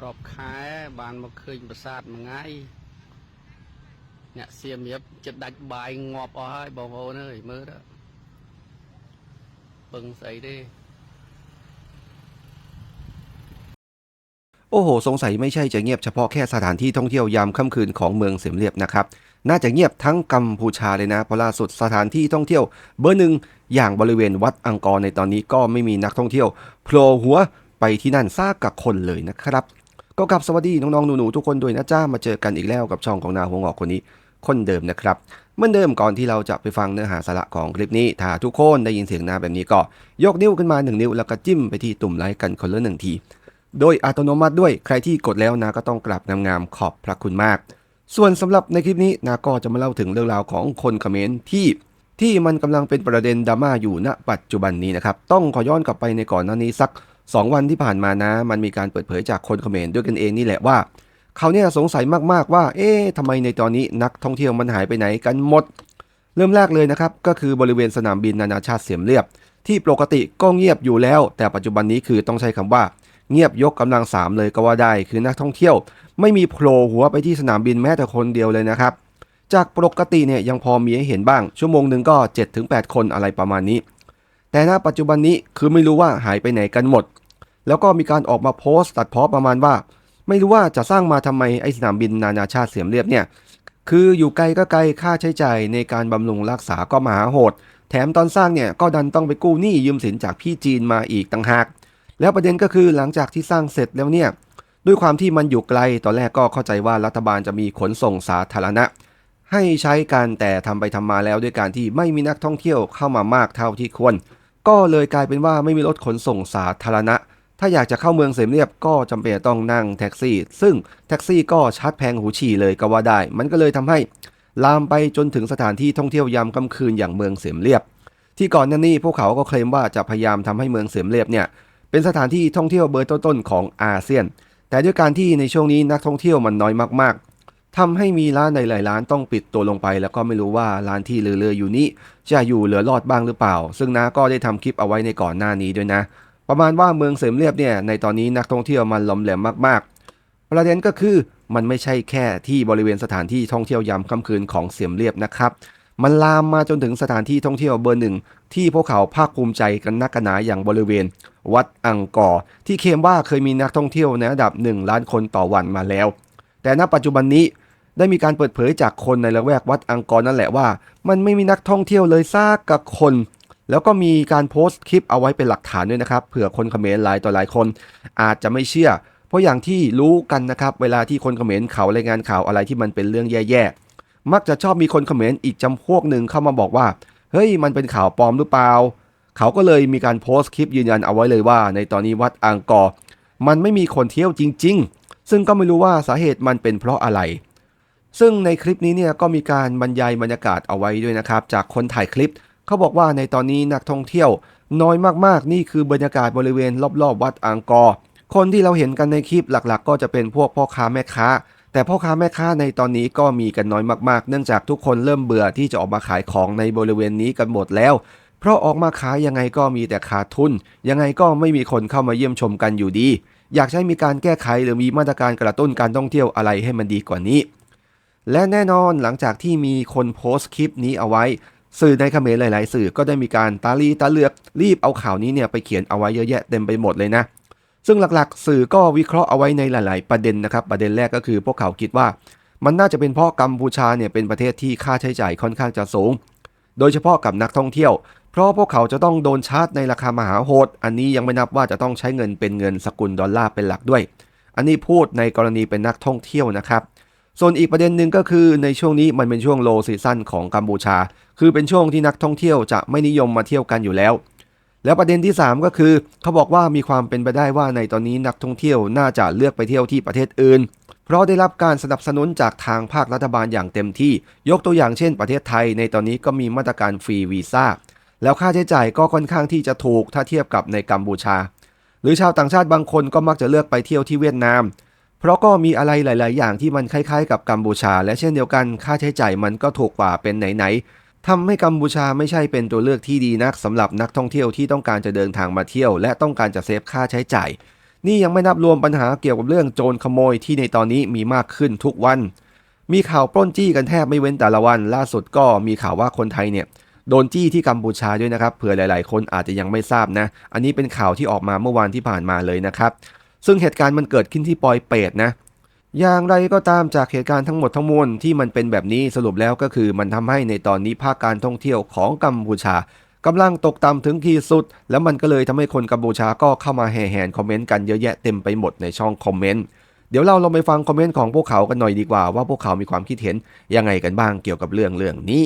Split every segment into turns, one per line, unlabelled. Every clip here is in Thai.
รอบคายบานมาคืนประสาทมันไงเนี่ยเสียมียบจะดักใบงอบเอาใบอกเอาเลยมือละปึงใส่ดิ
โอ้โห สงสัยไม่ใช่จะเงียบเฉพาะแค่สถานที่ท่องเที่ยวยามค่ำคืนของเมืองเสียมเรียบนะครับ น่าจะเงียบทั้งกัมพูชาเลยนะ เพราะล่าสุดสถานที่ท่องเที่ยวเบอร์หนึ่งอย่างบริเวณวัดอังกอร์ในตอนนี้ก็ไม่มีนักท่องเที่ยวโผล่หัวไปที่นั่นซากกับคนเลยนะครับ ก็กลับสวัสดีน้องๆหนูๆทุกคนด้วยนะจ้ามาเจอกันอีกแล้วกับช่องของนาหัวงอกคนนี้คนเดิมนะครับเหมือนเดิมก่อนที่เราจะไปฟังเนื้อหาสาระของคลิปนี้ ถ้าทุกคนได้ยินเสียงนาแบบนี้ก็ ยกนิ้วขึ้นมาหนึ่งนิ้วแล้วก็จิ้มไปที่ตุ่มไลค์กันคนละหนึ่งที โดยอัตโนมัติด้วยใครที่กดแล้วนะก็ต้องกราบงามๆขอบพระคุณมาก ส่วนสำหรับในคลิปนี้นาก็จะมาเล่าถึงเรื่องราวของคนคอมเขมรที่ที่มันกำลังเป็นประเด็นดราม่าอยู่ณปัจจุบันนี้นะครับต้องขอย้อนกลับไปในก่อนหน้านี้สัก 2 วันที่ผ่านมานะ มันมีการเปิดเผยจากคนเขมรด้วยกันเองนี่แหละว่าเขาเนี่ยสงสัยมากๆว่า เอ๊ะทำไมในตอนนี้นักท่องเที่ยวมันหายไปไหนกันหมด เริ่มแรกเลยนะครับ ก็คือบริเวณสนามบินนานาชาติเสียมเรียบ ที่ปกติก็เงียบอยู่แล้ว แต่ปัจจุบันนี้คือต้องใช้คำว่า เงียบยกกำลังสามเลยก็ว่าได้ คือนักท่องเที่ยว ไม่มีโผล่หัวไปที่สนามบินแม้แต่คนเดียวเลยนะครับ จากปกติเนี่ยยังพอมีให้เห็นบ้าง ชั่วโมงหนึ่งก็7-8 คนอะไรประมาณนี้ แต่ณปัจจุบันนี้คือไม่รู้ว่าหายไปไหนกันหมด แล้วก็มีการออกมาโพสต์ตัดเพ้อประมาณว่า ไม่รู้ว่าจะสร้างมาทำไมไอ้สนามบินนานาชาติเสียมเรียบเนี่ยคืออยู่ไกลก็ไกลค่าใช้จ่ายในการบำรุงรักษาก็มหาโหด แถมตอนสร้างเนี่ยก็ดันต้องไปกู้หนี้ยืมสินจากพี่จีนมาอีกต่างหาก แล้วประเด็นก็คือหลังจากที่สร้างเสร็จแล้วเนี่ยด้วยความที่มันอยู่ไกลตอนแรกก็เข้าใจว่ารัฐบาลจะมีขนส่งสาธารณะ ให้ใช้กันแต่ทำไปทำมาแล้วด้วยการที่ไม่มีนักท่องเที่ยวเข้ามามากเท่าที่ควร ก็เลยกลายเป็นว่าไม่มีรถขนส่งสาธารณะ ถ้าอยากจะเข้าเมืองเสมเรียบก็จำเป็นต้องนั่งแท็กซี่ ซึ่งแท็กซี่ก็ชาร์จแพงหูฉี่เลยก็ว่าได้ มันก็เลยทำให้ลามไปจนถึงสถานที่ท่องเที่ยวยามค่ำคืนอย่างเมืองเสมเรียบ ที่ก่อนหน้านี้พวกเขาก็เคลมว่าจะพยายามทำให้เมืองเสมเรียบเนี่ยเป็นสถานที่ท่องเที่ยวเบอร์ต้นๆของอาเซียน แต่ด้วยการที่ในช่วงนี้นักท่องเที่ยวมันน้อยมากๆทำให้มีร้านในหลายร้านต้องปิดตัวลงไป แล้วก็ไม่รู้ว่าร้านที่เลือๆอยู่นี้จะอยู่เหลือรอดบ้างหรือเปล่า ซึ่งนาก็ได้ทำคลิปเอาไว้ในก่อนหน้านี้ด้วยนะ ประมาณว่าเมืองเสมเรียบเนี่ยในตอนนี้นักท่องเที่ยวมันหล้มแหลมมากๆ ประเด็นก็คือมันไม่ใช่แค่ที่บริเวณสถานที่ท่องเที่ยวยามค่ำคืนของเสียมเรียบนะครับ มันลามมาจนถึงสถานที่ท่องเที่ยวเบอร์หนึ่งที่พวกเขาภาคภูมิใจกันนักกันหนาอย่างบริเวณ วัดอังกอร์ที่เคมว่าเคยมีนักท่องเที่ยวในระดับ 1 ล้านคนต่อวันมาแล้ว แต่ณปัจจุบันนี้ได้มีการเปิดเผยจากคนในละแวกวัดอังกอร์นั่นแหละว่า มันไม่มีนักท่องเที่ยวเลยซากกับคน แล้วก็มีการโพสต์คลิปเอาไว้เป็นหลักฐานด้วยนะครับเผื่อคนเขมรหลายต่อหลายคน อาจจะไม่เชื่อ เพราะอย่างที่รู้กันนะครับเวลาที่คนเขมรเขารายงานข่าวอะไรที่มันเป็นเรื่องแย่ๆมักจะชอบมีคนเขมรอีกจำพวกหนึ่งเข้ามาบอกว่าเฮ้ยมันเป็นข่าวปลอมหรือเปล่า เขาก็เลยมีการโพสต์คลิปยืนยันเอาไว้เลยว่า ในตอนนี้วัดอังกอร์มันไม่มีคนเที่ยวจริง ๆ ซึ่งก็ไม่รู้ว่าสาเหตุมันเป็นเพราะอะไร ซึ่งในคลิปนี้เนี่ยก็มีการบรรยายบรรยากาศเอาไว้ด้วยนะครับ จากคนถ่ายคลิป เขาบอกว่าในตอนนี้นักท่องเที่ยว น้อยมากๆ นี่คือบรรยากาศบริเวณรอบๆ วัดอังกอร์คนที่เราเห็นกันในคลิปหลักๆ ก็จะเป็นพวกพ่อค้าแม่ค้า แต่พ่อค้าแม่ค้าในตอนนี้ก็มีกันน้อยมากๆ เนื่องจากทุกคนเริ่มเบื่อที่จะออกมาขายของในบริเวณนี้กันหมดแล้ว เพราะออกมาขายยังไงก็มีแต่ขาดทุน ยังไงก็ไม่มีคนเข้ามาเยี่ยมชมกันอยู่ดี อยากใช้มีการแก้ไขหรือมีมาตรการกระตุ้นการท่องเที่ยวอะไรให้มันดีกว่านี้ และแน่นอนหลังจากที่มีคนโพสต์คลิปนี้เอาไว้ สื่อในเขมรหลาย ๆ สื่อก็ได้มีการตาลีตาเลือกรีบเอาข่าวนี้เนี่ยไปเขียนเอาไว้เยอะแยะเต็มไปหมดเลยนะ ซึ่งหลักๆ สื่อก็วิเคราะห์เอาไว้ในหลาย ๆ ประเด็นนะครับ ประเด็นแรกก็คือพวกเขาคิดว่า มันน่าจะเป็นเพราะกัมพูชาเนี่ยเป็นประเทศที่ค่าใช้จ่ายค่อนข้างจะสูง โดยเฉพาะกับนักท่องเที่ยว เพราะพวกเขาจะต้องโดนชาร์จในราคามหาโหด อันนี้ยังไม่นับว่าจะต้องใช้เงินเป็นเงินสกุลดอลลาร์เป็นหลักด้วย อันนี้พูดในกรณีเป็นนักท่องเที่ยวนะครับ ส่วนอีกประเด็นหนึ่งก็คือในช่วงนี้มันเป็นช่วงโลซีซั่นของกัมพูชา คือเป็นช่วงที่นักท่องเที่ยวจะไม่นิยมมาเที่ยวกันอยู่แล้ว แล้วประเด็นที่ 3 ก็คือเขาบอกว่ามีความเป็นไปได้ว่าในตอนนี้นักท่องเที่ยวน่าจะเลือกไปเที่ยวที่ประเทศอื่น เพราะได้รับการสนับสนุนจากทางภาครัฐบาลอย่างเต็มที่ ยกตัวอย่างเช่น ประเทศไทย ในตอนนี้ก็มีมาตรการฟรีวีซ่าแล้วค่าใช้จ่ายก็ค่อนข้างที่จะถูกถ้าเทียบกับในกัมพูชา หรือชาวต่างชาติบางคนก็มักจะเลือกไปเที่ยวที่เวียดนาม เพราะก็มีอะไรหลาย ๆ อย่างที่มันคล้ายๆ กับกัมพูชา และเช่นเดียวกันค่าใช้จ่ายมันก็ถูกกว่าเป็นไหนๆทำให้กัมพูชาไม่ใช่เป็นตัวเลือกที่ดีนักสำหรับนักท่องเที่ยวที่ต้องการจะเดินทางมาเที่ยว และต้องการจะเซฟค่าใช้จ่าย นี่ยังไม่นับรวมปัญหาเกี่ยวกับเรื่องโจรขโมยที่ในตอนนี้มีมากขึ้นทุกวัน มีข่าวปล้นจี้กันแทบไม่เว้นแต่ละวัน ล่าสุดก็มีข่าวว่าคนไทยเนี่ยโดนจี้ที่กัมพูชาด้วยนะครับเผื่อหลาย ๆ คนอาจจะยังไม่ทราบนะ อันนี้เป็นข่าวที่ออกมาเมื่อวานที่ผ่านมาเลยนะครับ ซึ่งเหตุการณ์มันเกิดขึ้นที่ปอยเปตนะ อย่างไรก็ตามจากเหตุการณ์ทั้งหมดทั้งมวลที่มันเป็นแบบนี้สรุปแล้วก็คือมันทำให้ในตอนนี้ภาคการท่องเที่ยวของกัมพูชากำลังตกต่ำถึงขีดสุด แล้วมันก็เลยทำให้คนกัมพูชาก็เข้ามาแห่แหนคอมเมนต์กันเยอะแยะเต็มไปหมดในช่องคอมเมนต์เดี๋ยวเราลองไปฟังคอมเมนต์ของพวกเขากันหน่อยดีกว่าว่าพวกเขามีความคิดเห็นยังไงกันบ้างเกี่ยวกับเรื่องเรื่องนี้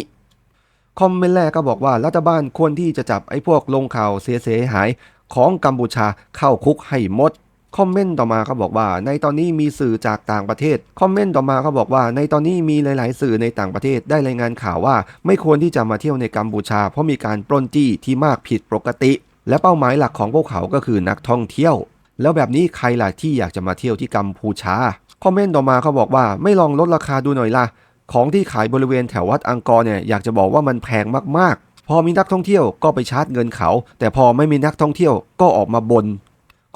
คอมเมนต์แรกก็บอกว่ารัฐบาลควรที่จะจับไอ้พวกลงข่าวเสียหายของกัมพูชาเข้าคุกให้หมด คอมเมนต์ต่อมาเขาบอกว่าในตอนนี้มีสื่อจากต่างประเทศ คอมเมนต์ต่อมาเขาบอกว่าในตอนนี้มีหลาย ๆ สื่อในต่างประเทศได้รายงานข่าวว่า ไม่ควรที่จะมาเที่ยวในกัมพูชา เพราะมีการปล้นจี้ที่มากผิดปกติ และเป้าหมายหลักของพวกเขาก็คือนักท่องเที่ยว แล้วแบบนี้ใครล่ะที่อยากจะมาเที่ยวที่กัมพูชา คอมเมนต์ต่อมาเขาบอกว่าไม่ลองลดราคาดูหน่อยล่ะ ของที่ขายบริเวณแถววัดอังกอร์เนี่ยอยากจะบอกว่ามันแพงมาก ๆ พอมีนักท่องเที่ยวก็ไปชาร์จเงินเขา แต่พอไม่มีนักท่องเที่ยวก็ออกมาบน่น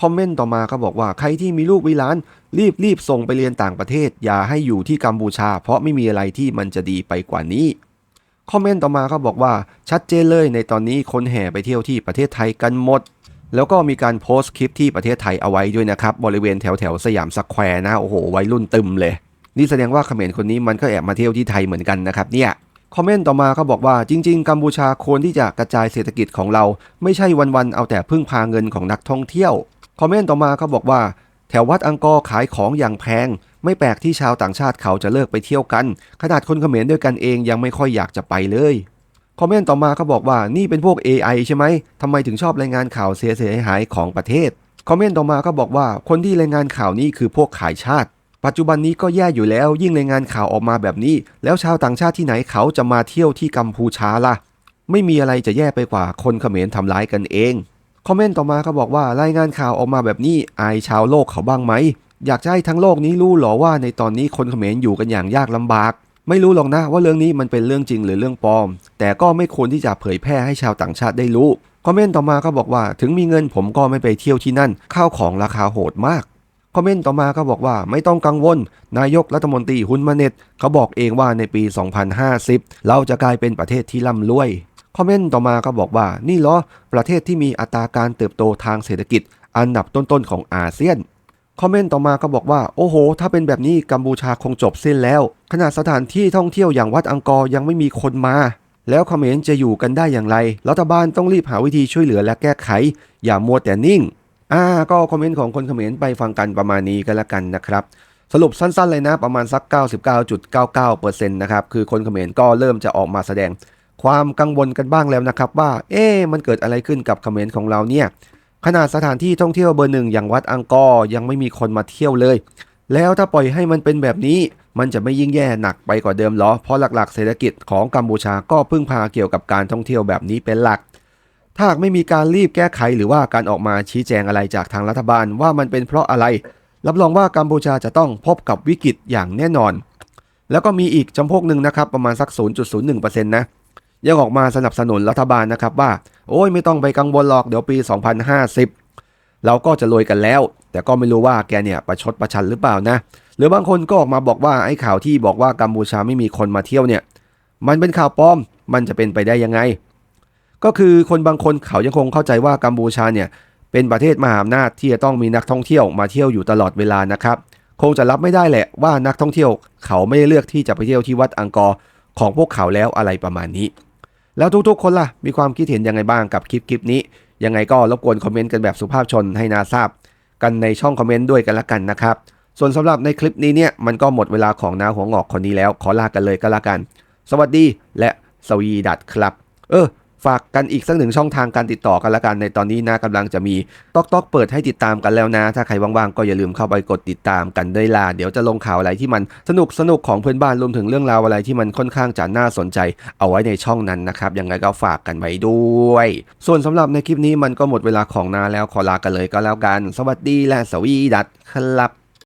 คอมเมนต์ต่อมาเขาบอกว่าใครที่มีลูกวิลาน รีบรีบส่งไปเรียนต่างประเทศ อย่าให้อยู่ที่กัมพูชา เพราะไม่มีอะไรที่มันจะดีไปกว่านี้คอมเมนต์ต่อมาเขาบอกว่าชัดเจนเลยในตอนนี้คนแห่ไปเที่ยวที่ประเทศไทยกันหมด แล้วก็มีการโพสต์คลิปที่ประเทศไทยเอาไว้ด้วยนะครับ บริเวณแถวแถวสยามสแควร์นะโอ้โหวัยรุ่นตึมเลย นี่แสดงว่าเขมรคนนี้มันก็แอบมาเที่ยวที่ไทยเหมือนกันนะครับเนี่ยคอมเมนต์ต่อมาเขาบอกว่าจริง ๆ กัมพูชาควรที่จะกระจายเศรษฐกิจของเรา ไม่ใช่วันๆเอาแต่พึ่งพาเงินของนักท่องเที่ยว คอมเมนต์ต่อมาเขาบอกว่า แถววัดอังกอร์ขายของอย่างแพง ไม่แปลกที่ชาวต่างชาติเขาจะเลิกไปเที่ยวกัน ขนาดคนเขมรด้วยกันเองยังไม่ค่อยอยากจะไปเลยคอมเมนต์ต่อมาเขาบอกว่านี่เป็นพวก AI ใช่ไหมทำไมถึงชอบรายงานข่าวเสียหายของประเทศคอมเมนต์ต่อมาก็บอกว่าคนที่รายงานข่าวนี้คือพวกขายชาติ ปัจจุบันนี้ก็แย่อยู่แล้ว ยิ่งรายงานข่าวออกมาแบบนี้ แล้วชาวต่างชาติที่ไหนเขาจะมาเที่ยวที่กัมพูชาล่ะ ไม่มีอะไรจะแย่ไปกว่าคนเขมรทำร้ายกันเอง คอมเมนต์ต่อมาก็บอกว่ารายงานข่าวออกมาแบบนี้อายชาวโลกเขาบ้างไหม อยากจะให้ทั้งโลกนี้รู้หรอว่าในตอนนี้คนเขมรอยู่กันอย่างยากลำบาก ไม่รู้หรอกนะว่าเรื่องนี้มันเป็นเรื่องจริงหรือเรื่องปลอม แต่ก็ไม่ควรที่จะเผยแพร่ให้ชาวต่างชาติได้รู้คอมเมนต์ต่อมาก็บอกว่าถึงมีเงินผมก็ไม่ไปเที่ยวที่นั่น ข้าวของราคาโหดมากคอมเมนต์ต่อมาก็บอกว่าไม่ต้องกังวล นายกรัฐมนตรีฮุนมาเน็ตเขาบอกเองว่าในปี 2050 เราจะกลายเป็นประเทศที่ร่ำรวย คอมเมนต์ต่อมาก็บอกว่านี่เหรอประเทศที่มีอัตราการเติบโตทางเศรษฐกิจ อันดับต้นๆของอาเซียนคอมเมนต์ต่อมาก็บอกว่า โอ้โห ถ้าเป็นแบบนี้กัมพูชาคงจบสิ้นแล้ว ขนาดสถานที่ท่องเที่ยวอย่างวัดอังกอร์ยังไม่มีคนมา แล้วเขมรจะอยู่กันได้อย่างไร รัฐบาลต้องรีบหาวิธีช่วยเหลือและแก้ไข อย่ามัวแต่นิ่ง อ่า ก็คอมเมนต์ของคนเขมรไปฟังกันประมาณนี้กันละกันนะครับ สรุปสั้นๆเลยนะประมาณสัก 99.99%นะครับ คือคนเขมรก็เริ่มจะออกมาแสดง ความกังวลกันบ้างแล้วนะครับว่า เอ๊มันเกิดอะไรขึ้นกับเขมรของเราเนี่ย ขนาดสถานที่ท่องเที่ยวเบอร์หนึ่งอย่างวัดอังกอร์ยังไม่มีคนมาเที่ยวเลย แล้วถ้าปล่อยให้มันเป็นแบบนี้ มันจะไม่ยิ่งแย่หนักไปกว่าเดิมเหรอ เพราะหลักๆเศรษฐกิจของกัมพูชาก็พึ่งพาเกี่ยวกับการท่องเที่ยวแบบนี้เป็นหลัก ถ้าไม่มีการรีบแก้ไขหรือว่าการออกมาชี้แจงอะไรจากทางรัฐบาลว่ามันเป็นเพราะอะไร รับรองว่ากัมพูชาจะต้องพบกับวิกฤตอย่างแน่นอน แล้วก็มีอีกจำพวกหนึ่งนะครับประมาณสัก 0.01%นะ ยังออกมาสนับสนุนรัฐบาลนะครับว่า โอ้ยไม่ต้องไปกังวลหรอกเดี๋ยวปี 2050 เราก็จะรวยกันแล้ว แต่ก็ไม่รู้ว่าแกเนี่ยประชดประชันหรือเปล่านะ หรือบางคนก็ออกมาบอกว่าไอ้ข่าวที่บอกว่ากัมพูชาไม่มีคนมาเที่ยวเนี่ย มันเป็นข่าวปลอมมันจะเป็นไปได้ยังไง ก็คือคนบางคนเขายังคงเข้าใจว่ากัมพูชาเนี่ยเป็นประเทศมหาอำนาจที่จะต้องมีนักท่องเที่ยวมาเที่ยวอยู่ตลอดเวลานะครับ คงจะรับไม่ได้แหละว่านักท่องเที่ยว เขาไม่ได้เลือกที่จะไปเที่ยวที่วัดอังกอร์ของพวกเขาแล้วอะไรประมาณนี้ แล้วทุกๆ คนล่ะ มีความคิดเห็นยังไงบ้างกับคลิปคลิปนี้ ยังไงก็รบกวนคอมเมนต์กันแบบสุภาพชนให้นาทราบ กันในช่องคอมเมนต์ด้วยกันละกันนะครับ ส่วนสำหรับในคลิปนี้เนี่ยมันก็หมดเวลาของนาหัวงอกคนนี้แล้ว ขอลากันเลยก็แล้วกัน สวัสดีและสวีดัตครับ เออ ฝากกันอีกสักหนึ่งช่องทางการติดต่อกันละกันในตอนนี้นะกำลังจะมีต๊อกต๊อกเปิดให้ติดตามกันแล้วนะ ถ้าใครว่างๆก็อย่าลืมเข้าไปกดติดตามกันด้วยล่ะเดี๋ยวจะลงข่าวอะไรที่มันสนุกสนุกของเพื่อนบ้านรวมถึงเรื่องราวอะไรที่มันค่อนข้างจะน่าสนใจ เอาไว้ในช่องนั้นนะครับยังไงก็ฝากกันไว้ด้วย ส่วนสำหรับในคลิปนี้มันก็หมดเวลาของนาแล้วขอลากันเลยก็แล้วกัน สวัสดีและสวีดัตครับ